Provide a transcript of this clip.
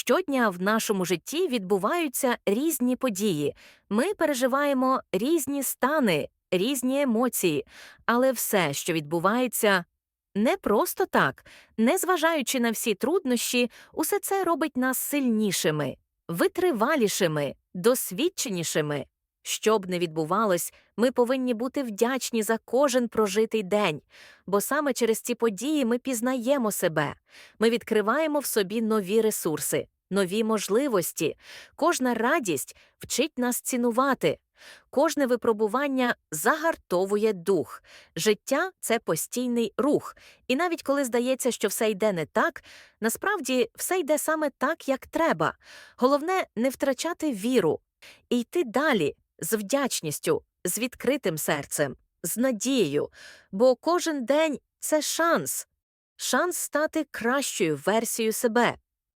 Щодня в нашому житті відбуваються різні події. Ми переживаємо різні стани, різні емоції, але все, що відбувається, не просто так, незважаючи на всі труднощі, усе це робить нас сильнішими, витривалішими, досвідченішими. Що б не відбувалось, ми повинні бути вдячні за кожен прожитий день, бо саме через ці події ми пізнаємо себе, ми відкриваємо в собі нові ресурси, нові можливості. Кожна радість вчить нас цінувати. Кожне випробування загартовує дух. Життя це постійний рух. І навіть коли здається, що все йде не так, насправді все йде саме так, як треба. Головне не втрачати віру і йти далі з вдячністю, з відкритим серцем, з надією, бо кожен день це шанс, шанс стати кращою версією себе.